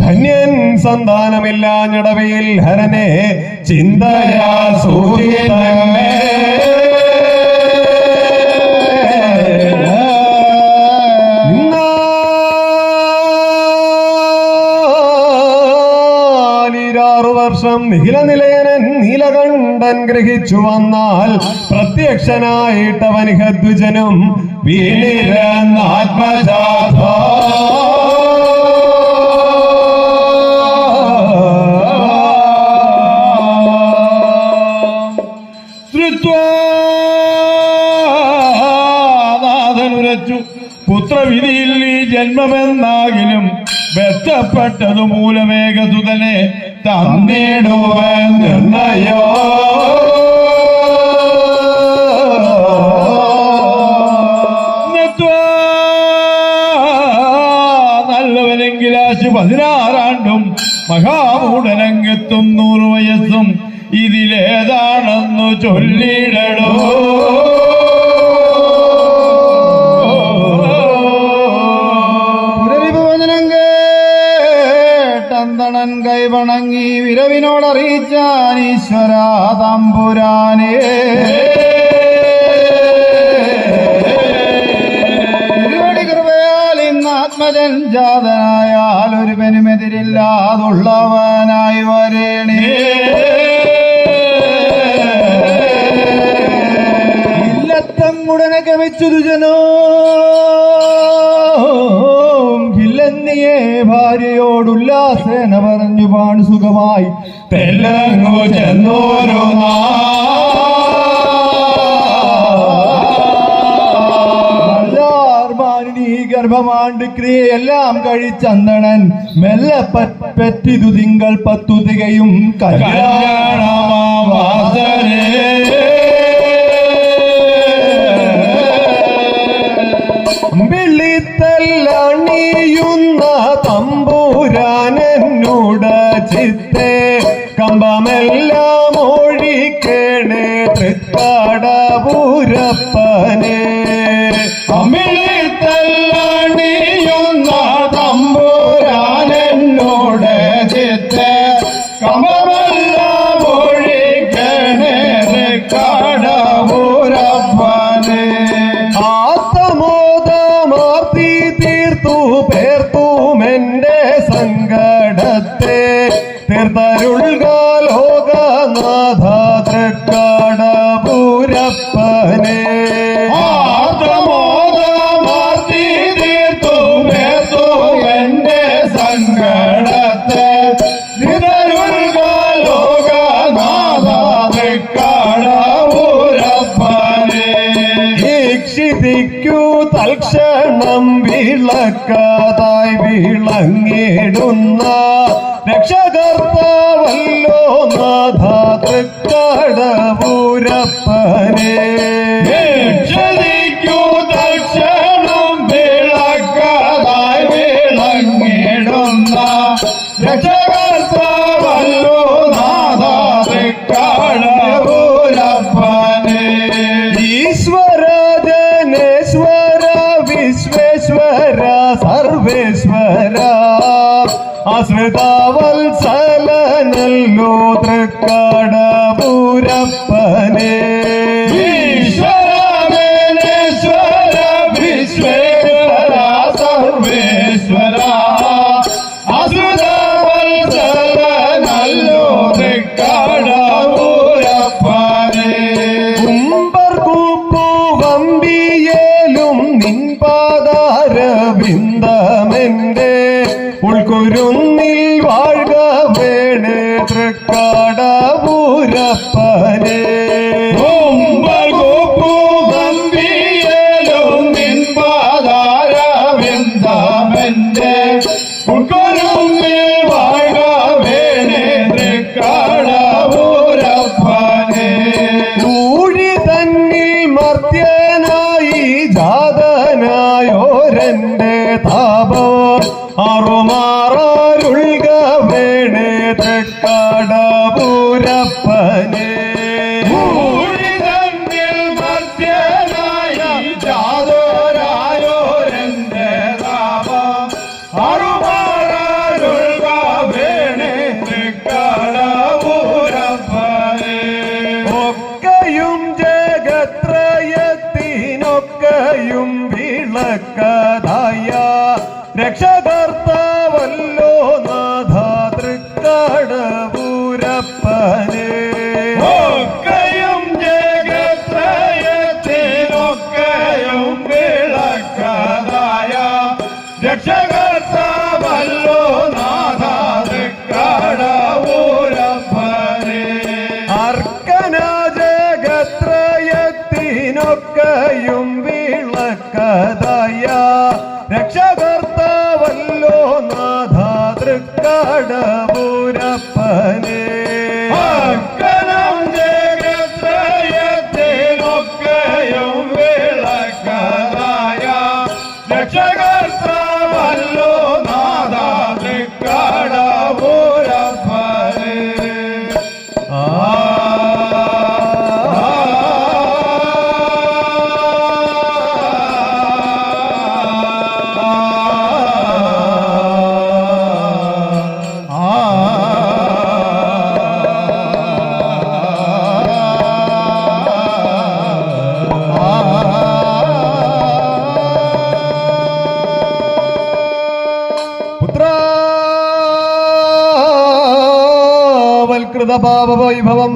മൃഗണ്ഡൻ സന്താനമില്ല സന്താനമില്ലാഞ്ഞടവയിൽ ഹരനെ ചിന്തയാ നാലിരാറു വർഷം നിഖിലനിലയനൻ നീലകണ്ഠൻ ഗ്രഹിച്ചു വന്നാൽ പ്രത്യക്ഷനായിട്ടവനിഹദ്വിജനും വീണിരന്നാത്മജാഥ നാഥനുരച്ചു മൂലമേഘസുതനെ തന്നിടുവൻ നിർണയോ? നത്വാ നല്ലവനെങ്കിലാശു പതിനാറാണ്ടും മഹാമൂടനങ്ങെത്തും നൂറ് വയസ്സും ഇതിലേതാണെന്നു ചൊല്ലിടടോ. കൈവണങ്ങി വിരവിനോടറിയിച്ചാൻ ഈശ്വര തമ്പുരാനേ. ജാതനായാൽ ഒരു പെനുമെതിരില്ലാതുള്ളവനായി വരേണേ. ഇല്ലത്തങ്ങുടനെ ഉടനെ ജനോ ഇല്ലെന്നിയേ ഭാര്യയോടുല്ലാസേന പറഞ്ഞു പാണ് സുഖമായി. തെല്ലങ്ങു ചെന്നോരോ ഗർഭമാണ്ട് ക്രിയയെല്ലാം കഴിച്ചന്തണൻ മെല്ലെ പറ്റി തുതിങ്കൾ തിങ്കൾ പത്തു തികയും കല്യാണ വെള്ളിത്തല്ലണിയുന്ന ചിത്തേ കമ്പമെല്ലാം ഒഴിക്കണേ തൃക്കാടപൂരപ്പനെ അമിളിത്തല്ലണിയുന്ന ഈക്ഷിതിക്കു തൽക്ഷണം വിളക്കാതായി വിളങ്ങിടുന്ന രക്ഷകർത്താവല്ലോ നാഥ തൃക്കടപൂരപ്പനെ ആശ്രിതവത്സലനല്ലോ തൃക്കടപൂരപ്പനെ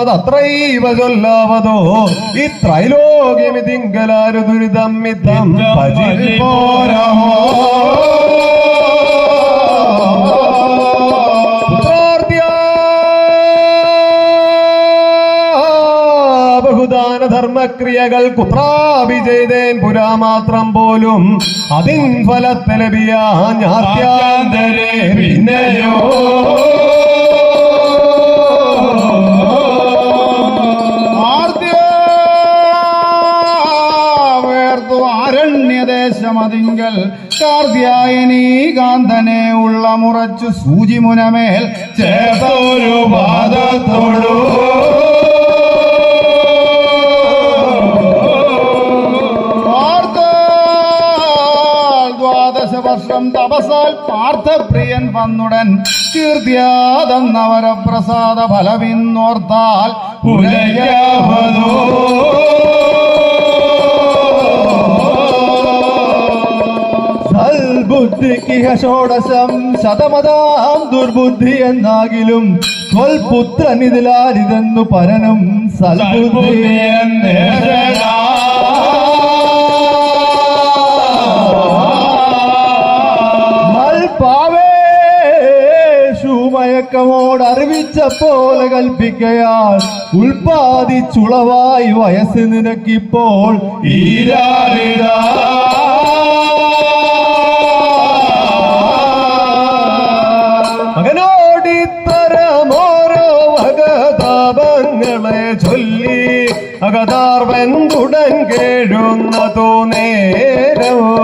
പാപവൈഭവം അത്രൈവ ചൊല്ലാവതോ ഈ ത്രൈലോക്യമിതിങ്കലാരു ദുരിതം മിതം പോരാഹോ ബഹുദാന ധർമ്മക്രിയകൾ കുത്രാഭിജയതേൻ പുരാ മാത്രം പോലും അതിൻ ഫലത്തിലബിയാ ഞാത്യാന്തരേ പിന്നെയോ അരണ്യദേശമതിങ്കൽ കാർദ്യായനീ കാന്തനെ ഉള്ള മുറച്ചു സൂചിമുനമേൽ ചേർത്തൊരു പാദത്തോടു വർഷം തപസാൽ പാർത്ഥപ്രിയൻ വന്നുടൻ കീർത്തിയാതെന്നവരപ്രസാദ ഫലമിന്നോർത്താൽ ഉലയാവതോ സൽബുദ്ധിക്കിഹ ഷോഡശം ശതമതാം ദുർബുദ്ധി എന്നാകിലും ത്വൽപുത്രനിതിലാരിതെന്നു പരനും സൽബുദ്ധി. മൽപാവേഷു മയക്കമോട് അറിവിച്ച പോലെ കൽപ്പിക്കയാൽ ഉൽപാദിച്ചുളവായി വയസ്സ് നിനക്കിപ്പോൾ. മകനോടിത്തരമോരോ അകതാപങ്ങളെ ചൊല്ലി അകതാർവെന്തുടൻ കേഴുന്നതോ നേരമോ?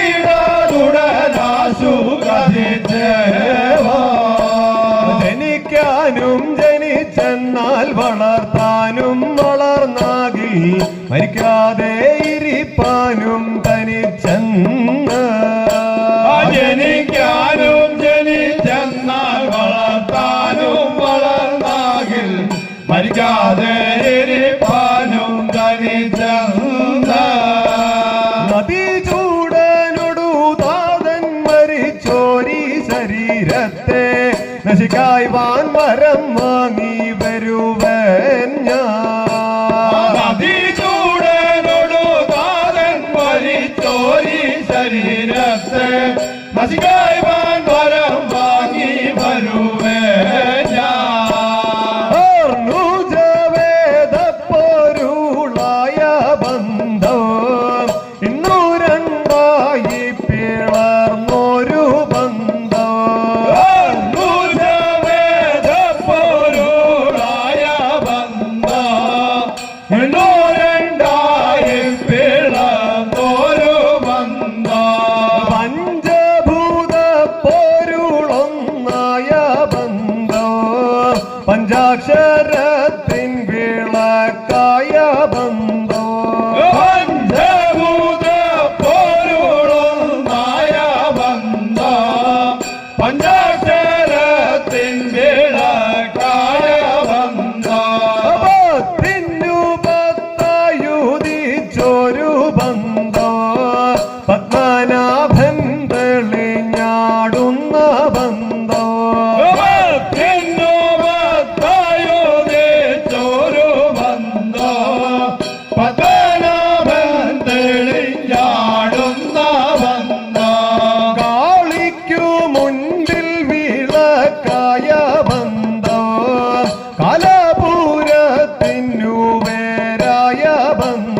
Yeah. 자신감 ലാഭം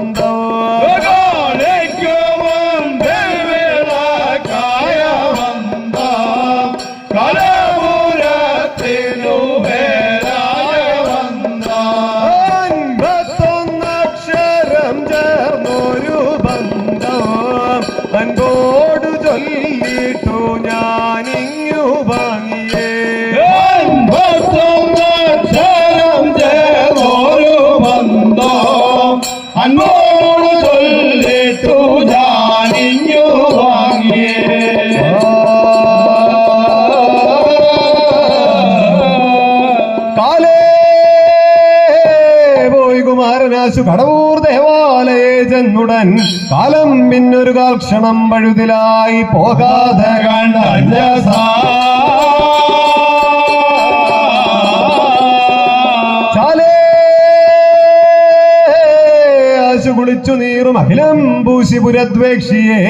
കുമാരനാശു കടവൂർ ദേവാലയെ ചെന്നുടൻ. കാലം പിന്നൊരു കാൽക്ഷണം പഴുതിലായി പോകാതെ ആശു കുളിച്ചു നീറും അഖിലം ഭൂഷിപുരദ്വേക്ഷിയെ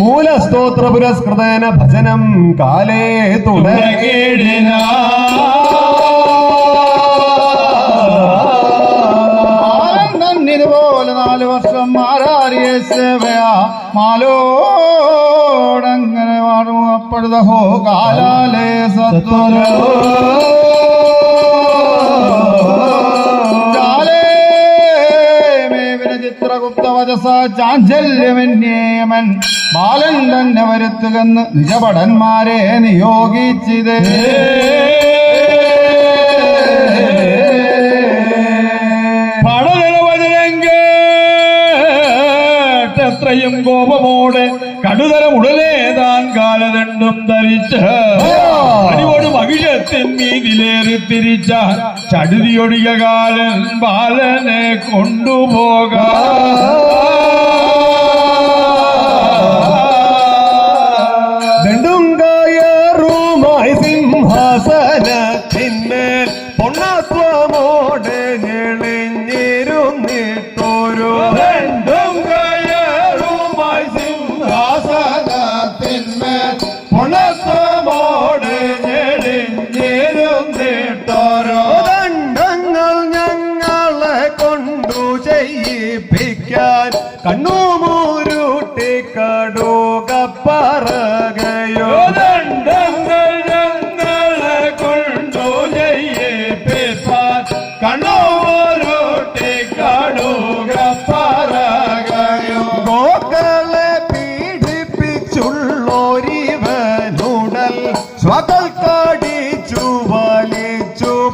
മൂലസ്തോത്ര പുരസ്കൃതന ഭജനം കാലേ തുടങ്ങി. സേവയാ മാലോടങ്ങനെ വാടും അപ്പോഴതഹോ കാലാലേ സത്വരോ. ചാഞ്ചല്യമന്യേമൻ ബാലൻ തന്നെ വരുത്തുകെന്ന് നിജഭടന്മാരെ നിയോഗിച്ചിതേ. കോപമോടെ കടുതരം ഉടലേതാൻ കാലദണ്ഡം ധരിച്ച്. അടിയോട് മകിഴത്തിൻ മീതിലേറി തിരിച്ച ചടുതിയൊടിക കാലൻ ബാലനെ കൊണ്ടുപോകാ. സിംഹാസനത്തിന്മേൽ പൊണ്ണത്വമോടെ ഞെളിഞ്ഞിരുന്നിട്ടോരോ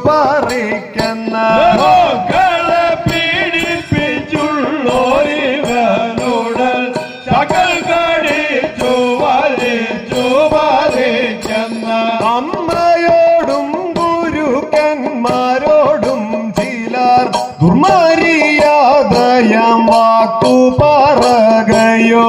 പറിക്കുന്ന മക്കളെ പീഡിപ്പിച്ചുള്ളോരിവനുടൽ സകൽ കടിച്ചു വലിച്ചു വലിച്ചെന്ന അമ്മയോടും ഗുരുക്കന്മാരോടും ചിലർ ദുർമര്യാദയം വാക്കു പറകയോ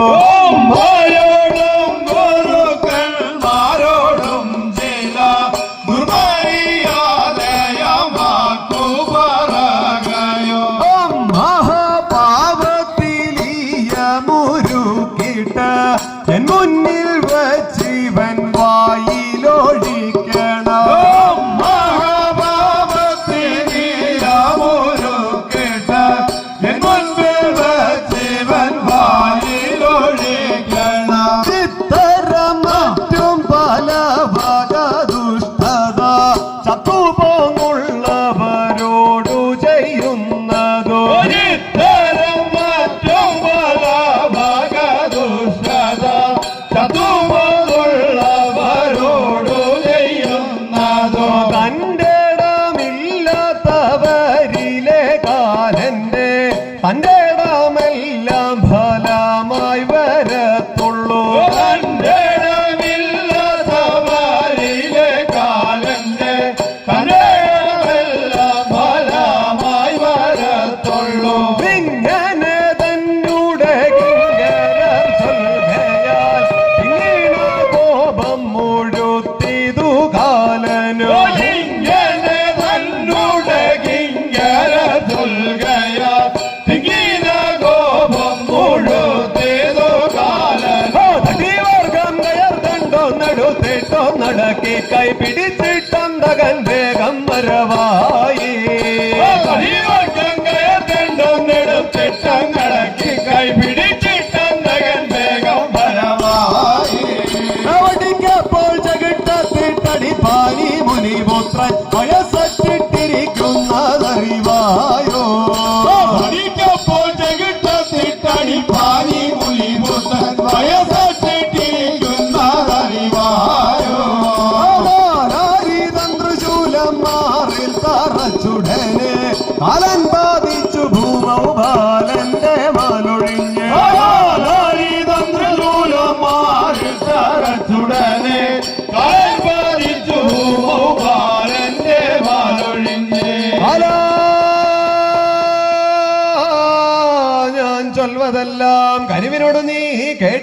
মাত্রায়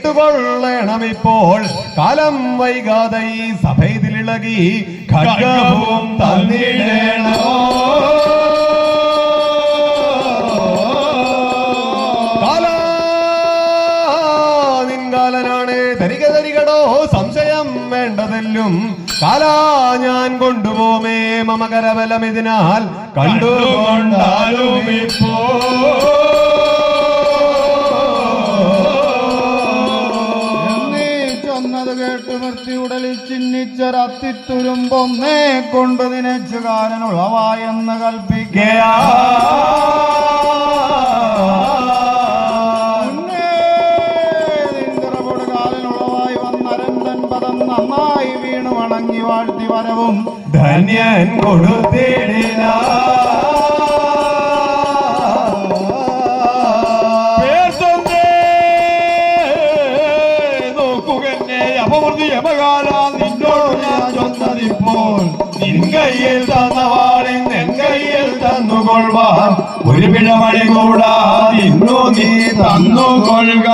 ഇപ്പോൾ കാലം വൈകാതെ ഈ സഭയിലിളകി ഖഡ്ഗവും തന്നിടേണോ സംശയം വേണ്ടതെല്ലും. കാലാ ഞാൻ കൊണ്ടുപോമേ മമകരബലം ഇതിനാൽ. കണ്ടുകൊണ്ടാലും കണ്ടുകൊണ്ടാലും നിർത്തി ഉടലിൽ ചിഹ്നിച്ചൊരത്തിത്തുരുമ്പൊന്നേ കൊണ്ട് വന്നരന്തൻ പദം നന്നായി വീണു വണങ്ങി വാഴ്ത്തി വരവും. ധന്യൻ കൊടുത്തിടില്ല ചൊന്നതിപ്പോൾ നിൻ കയ്യിൽ തന്നവാളിൻ എൻ കയ്യിൽ തന്നുകൊള്ളുവാൻ ഒരു പിഴമണി കൂടാതെ ഇന്നു നീ തന്നുകൊള്ളുക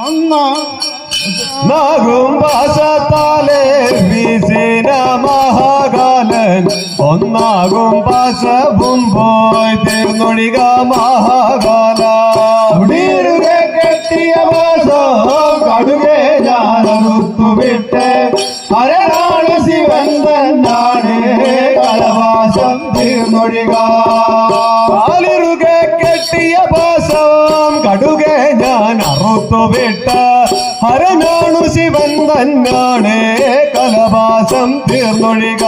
അന്നാ നാഗും പാശത്താലെ വീശിന മഹാകാലൻ ഒന്നാകും പാശവും പോയി തീർന്നൊഴിക മഹാകാല ഉടീരുകെ കെട്ടിയ മാസം കടുകെ ഞാനറുത്തുവിട്ട് ഹരനാണ് ശിവൻ തന്നാണ് കലവാസം തീർന്നൊഴിക. കാലിറുകെ കെട്ടിയ പാസം കടുകെ ഞാൻ അറുത്തുവിട്ട് ഹരനാണു ശിവൻ തന്നാണ് കലവാസം തീർന്നൊഴിക.